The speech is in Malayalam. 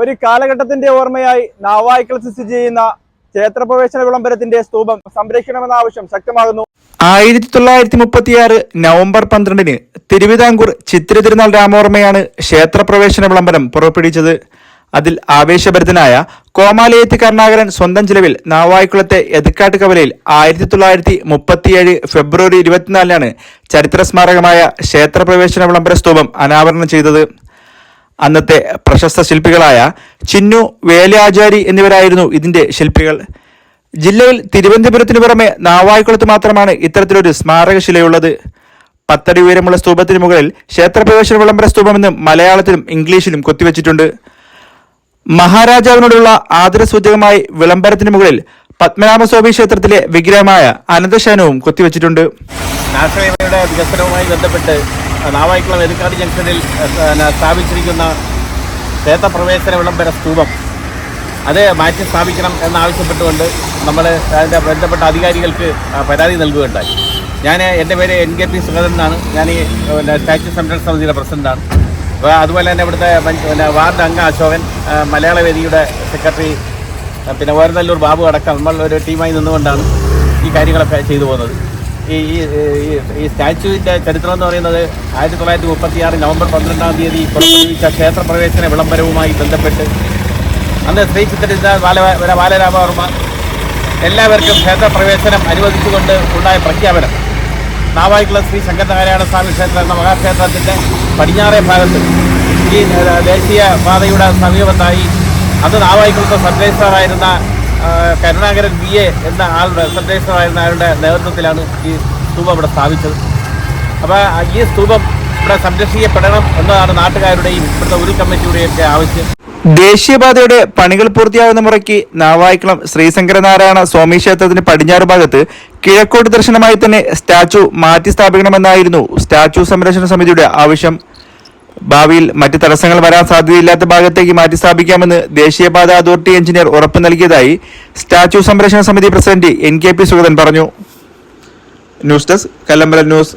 ഒരു കാലഘട്ടത്തിന്റെ ഓർമ്മയായി നാവായിക്കൽ സ്ഥിതി ചെയ്യുന്ന ക്ഷേത്രപ്രവേശന വിളംബരത്തിന്റെ സ്തൂപം സംരക്ഷിക്കണമെന്ന ആവശ്യം ശക്തമാകുന്നു. ആയിരത്തി തൊള്ളായിരത്തി മുപ്പത്തിയാറ് നവംബർ പന്ത്രണ്ടിന് തിരുവിതാംകൂർ ചിത്തിര തിരുനാൾ രാമോർമ്മയാണ് ക്ഷേത്രപ്രവേശന വിളംബരം പുറപ്പെടുവിച്ചത്. അതിൽ ആവേശഭരിതനായ കോമാലയത്ത് കരുണാകരൻ സ്വന്തം ചിലവിൽ നാവായിക്കുളത്തെ എതുക്കാട്ട് കവലയിൽ ആയിരത്തി തൊള്ളായിരത്തി മുപ്പത്തിയേഴ് ഫെബ്രുവരി ഇരുപത്തിനാലിനാണ് ചരിത്ര സ്മാരകമായ ക്ഷേത്രപ്രവേശന വിളംബര സ്തൂപം അനാവരണം ചെയ്തത്. അന്നത്തെ പ്രശസ്ത ശില്പികളായ ചിന്നു വേലയാചാരി എന്നിവരായിരുന്നു ഇതിന്റെ ശില്പികൾ. ജില്ലയിൽ തിരുവനന്തപുരത്തിന് പുറമെ നാവായിക്കുളത്ത് മാത്രമാണ് ഇത്തരത്തിലൊരു സ്മാരകശിലയുള്ളത് പത്തടി ഉയരമുള്ള സ്തൂപത്തിന് മുകളിൽ ക്ഷേത്രപ്രവേശന വിളംബര സ്തൂപമെന്ന് മലയാളത്തിലും ഇംഗ്ലീഷിലും കൊത്തിവെച്ചിട്ടുണ്ട്. മഹാരാജാവിനോടുള്ള ആദരസൂചകമായി വിളംബരത്തിന് മുകളിൽ പത്മനാഭസ്വാമി ക്ഷേത്രത്തിലെ വിഗ്രഹമായ അനന്തശയനവും കൊത്തിവെച്ചിട്ടുണ്ട്. വികസനവുമായി ബന്ധപ്പെട്ട് നാവായിക്കുളം എതിക്കാട് ജംഗ്ഷനിൽ സ്ഥാപിച്ചിരിക്കുന്ന ക്ഷേത്രപ്രവേശന വിളംബര സ്തൂപം. അത് മാറ്റി സ്ഥാപിക്കണം എന്നാവശ്യപ്പെട്ടുകൊണ്ട് നമ്മൾ അതിന്റെ ബന്ധപ്പെട്ട അധികാരികൾക്ക് പരാതി നൽകുകയുണ്ടായി. ഞാൻ എന്റെ പേര് എൻ കെ പി സുഗതൻ എന്നാണ്. ഞാൻ ഈ പിന്നെ സ്റ്റാച്യു സംരക്ഷണ സമിതിയുടെ പ്രസിഡന്റാണ് അപ്പോൾ അതുപോലെ തന്നെ ഇവിടുത്തെ പിന്നെ വാർഡ് അംഗ അശോകൻ മലയാള വേദിയുടെ സെക്രട്ടറി പിന്നെ ഓരനല്ലൂർ ബാബു അടക്കം. നമ്മൾ ഒരു ടീമായി നിന്നുകൊണ്ടാണ് ഈ കാര്യങ്ങളൊക്കെ ചെയ്തു പോകുന്നത്. ഈ ഈ സ്റ്റാച്യുവിന്റെ ചരിത്രം എന്ന് പറയുന്നത് ആയിരത്തി തൊള്ളായിരത്തി മുപ്പത്തി ആറ് നവംബർ പന്ത്രണ്ടാം തീയതി പുറപ്പെടുവിച്ച ക്ഷേത്രപ്രവേശന വിളംബരവുമായി ബന്ധപ്പെട്ട് അന്ന് ശ്രീ ചിത്രരചന ബാല ബാലരാമവർമ്മ എല്ലാവർക്കും ക്ഷേത്രപ്രവേശനം അനുവദിച്ചുകൊണ്ട് ഉണ്ടായ പ്രഖ്യാപനം. നാവായിക്കുള്ള ശ്രീ ശങ്കരനാരായണ സ്വാമി ക്ഷേത്രം എന്ന മഹാക്ഷേത്രത്തിന്റെ പടിഞ്ഞാറേ ഭാഗത്ത് ഈ ദേശീയ പാതയുടെ സമീപത്തായി അത് നാവായിക്കുളത്തെ സബ് കരുണാകരൻ വി എ എന്ന ആളുടെ രജിസ്ട്രാറായിരുന്ന ആളുടെ നേതൃത്വത്തിലാണ് ഈ സ്തൂപം ഇവിടെ സ്ഥാപിച്ചത്. അപ്പോൾ ഈ സ്തൂപം ഇവിടെ സംരക്ഷിക്കപ്പെടണം എന്നതാണ് നാട്ടുകാരുടെയും ഇവിടുത്തെ ഒരു കമ്മിറ്റിയുടെയും ഒക്കെ ആവശ്യം. ദേശീയപാതയുടെ പണികൾ പൂർത്തിയാകുന്ന മുറയ്ക്ക് നാവായിക്കുളം ശ്രീശങ്കരനാരായണ സ്വാമി ക്ഷേത്രത്തിന്റെ പടിഞ്ഞാറ് ഭാഗത്ത് കിഴക്കോട്ട് ദർശനമായി തന്നെ സ്റ്റാച്ചു മാറ്റി സ്ഥാപിക്കണമെന്നായിരുന്നു സ്റ്റാച്ചു സംരക്ഷണ സമിതിയുടെ ആവശ്യം. ഭാവിയിൽ മറ്റ് തടസ്സങ്ങൾ വരാൻ സാധ്യതയില്ലാത്ത ഭാഗത്തേക്ക് മാറ്റി സ്ഥാപിക്കാമെന്ന് ദേശീയപാത അതോറിറ്റി എഞ്ചിനീയർ ഉറപ്പ് നൽകിയതായി സ്റ്റാച്യു സംരക്ഷണ സമിതി president N K P Sugathan പറഞ്ഞു. News desk Kallambalam news